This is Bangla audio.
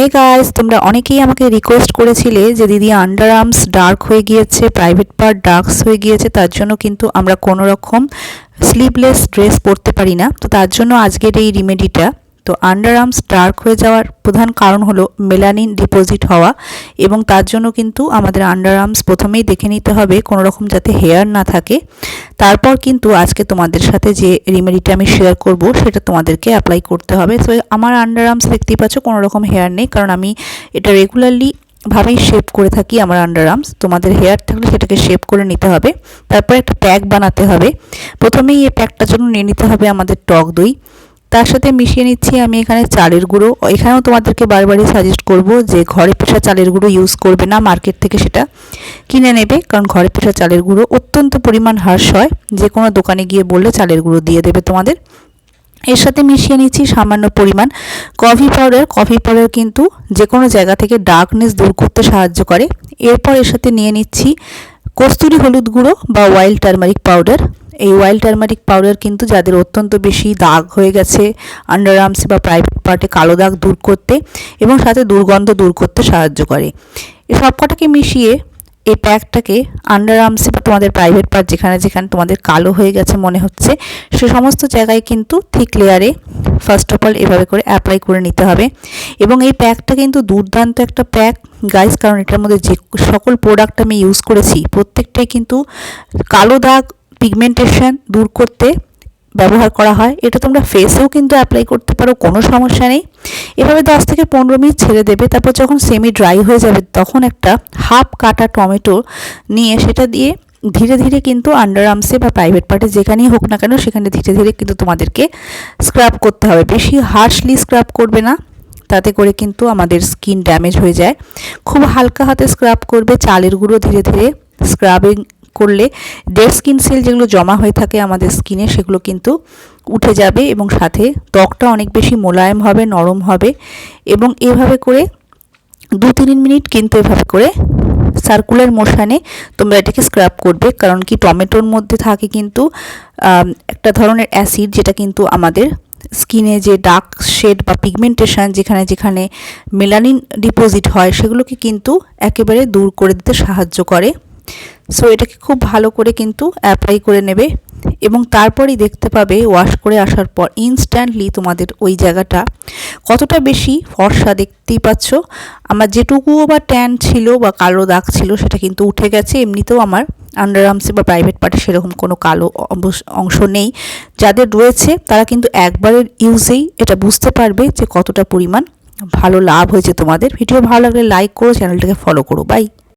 হে গাইস তোমরা অনেকেই আমাকে রিকোয়েস্ট করেছিলে যে দিদি আন্ডার আর্মস ডার্ক হয়ে গিয়েছে প্রাইভেট পার্ট ডার্কস হয়ে গিয়েছে, তার জন্য কিন্তু আমরা কোনো রকম স্লিভলেস ড্রেস পরতে পারি না। তো তার জন্য আজকের এই রিমেডিটা তো আন্ডার আর্মস ডার্ক হয়ে যাওয়ার প্রধান কারণ হলো মেলানিন ডিপোজিট হওয়া এবং তার জন্য কিন্তু আমাদের আন্ডার আর্মস প্রথমেই দেখে নিতে হবে কোনো রকম যাতে হেয়ার না থাকে। তারপর কিন্তু আজকে তোমাদের সাথে যে রেমেডিটা আমি শেয়ার করব, সেটা তোমাদেরকে অ্যাপ্লাই করতে হবে। তো আমার আন্ডার আর্মস দেখতেই পাচ্ছ কোনো রকম হেয়ার নেই, কারণ আমি এটা রেগুলারলি ভাবেই শেপ করে থাকি আমার আন্ডার আর্মস তোমাদের হেয়ার থাকলে সেটাকে শেপ করে নিতে হবে। তারপর একটা প্যাক বানাতে হবে। প্রথমেই এই প্যাকটার জন্য নিয়ে নিতে হবে আমাদের টক দই। তার সাথে মিশিয়ে নিচ্ছি আমি এখানে চালের গুঁড়ো। এখানেও তোমাদেরকে বারবারই সাজেস্ট করব যে ঘরে পেশা চালের গুঁড়ো ইউজ করবে না মার্কেট থেকে সেটা কিনে নেবে, কারণ ঘরে পেশা চালের গুঁড়ো অত্যন্ত পরিমাণ হ্রাস হয়। যে কোনো দোকানে গিয়ে বললে চালের গুঁড়ো দিয়ে দেবে তোমাদের। এর সাথে মিশিয়ে নিচ্ছি সামান্য পরিমাণ কফি পাউডার কফি পাউডার কিন্তু যে কোনো জায়গা থেকে ডার্কনেস দূর করতে সাহায্য করে। এরপর এর সাথে নিয়ে নিচ্ছি কস্তুরি হলুদ গুঁড়ো বা ওয়াইল্ড টার্মারিক পাউডার এই ওয়াইল্ড টার্মারিক পাউডার কিন্তু যাদের অত্যন্ত বেশি দাগ হয়ে গেছে আন্ডার আর্মসে বা প্রাইভেট পার্টে কালো দাগ দূর করতে এবং সাথে দুর্গন্ধ দূর করতে সাহায্য করে। এ সব কটাকে মিশিয়ে এই প্যাকটাকে আন্ডার আর্মসে বা তোমাদের প্রাইভেট পার্ট যেখানে যেখানে তোমাদের কালো হয়ে গেছে মনে হচ্ছে, সে সমস্ত জায়গায় কিন্তু থিক লেয়ারে ফার্স্ট অফ অল এভাবে করে অ্যাপ্লাই করে নিতে হবে। এবং এই প্যাকটা কিন্তু দুর্দান্ত একটা প্যাক। গাইস কারণ এটার মধ্যে যে সকল প্রোডাক্ট আমি ইউজ করেছি, প্রত্যেকটাই কিন্তু কালো দাগ পিগমেন্টেশন দূর করতে ব্যবহার করা হয়। এটা তোমরা ফেসেও কিন্তু অ্যাপ্লাই করতে পারো, কোনো সমস্যা নেই। এভাবে দশ থেকে পনেরো মিনিট ছেড়ে দেবে, তারপর যখন সেমি ড্রাই হয়ে যাবে, তখন একটা হাফ কাটা টমেটো নিয়ে সেটা দিয়ে ধীরে ধীরে কিন্তু আন্ডার আর্মসে বা প্রাইভেট পার্টে যেখানেই হোক না কেন, সেখানে ধীরে ধীরে কিন্তু তোমাদেরকে স্ক্রাব করতে হবে। বেশি হার্শলি স্ক্রাব করবে না, তাতে করে কিন্তু আমাদের স্কিন ড্যামেজ হয়ে যায়। খুব হালকা হাতে স্ক্রাব করবে, চালের গুঁড়ো ধীরে ধীরে স্ক্রাবিং করলে ডেড স্কিন সেল যেগুলো জমা হয়ে থাকে আমাদের স্কিনে সেগুলো কিন্তু উঠে যাবে এবং সাথে ত্বকটা অনেক বেশি মোলায়েম হবে, নরম হবে এবং এভাবে করে দু তিন মিনিট কিন্তু এভাবে করে সার্কুলার মোশানে তোমরা এটাকে স্ক্রাব করবে। কারণ কি? টমেটোর মধ্যে থাকে কিন্তু একটা ধরনের অ্যাসিড যেটা কিন্তু আমাদের স্কিনে যে ডার্ক শেড বা পিগমেন্টেশন যেখানে যেখানে মেলানিন ডিপোজিট হয়, সেগুলোকে কিন্তু একেবারে দূর করে দিতে সাহায্য করে। সো এটাকে খুব ভালো করে কিন্তু অ্যাপ্লাই করে নেবে এবং তারপরেই দেখতে পাবে ওয়াশ করে আসার পর ইনস্ট্যান্টলি তোমাদের ওই জায়গাটা কতটা বেশি ফর্সা দেখতেই পাচ্ছ। আমার যেটুকুও বা ট্যান ছিল বা কালো দাগ ছিল সেটা কিন্তু উঠে গেছে। এমনিতেও আমার আন্ডার আর্মসে বা প্রাইভেট পার্টে সেরকম কোনো কালো অংশ নেই। যাদের রয়েছে তারা কিন্তু একবারের ইউজেই এটা বুঝতে পারবে যে কতটা পরিমাণ ভালো লাভ হয়েছে তোমাদের। ভিডিও ভালো লাগলে লাইক করো চ্যানেলটাকে ফলো করো। বাই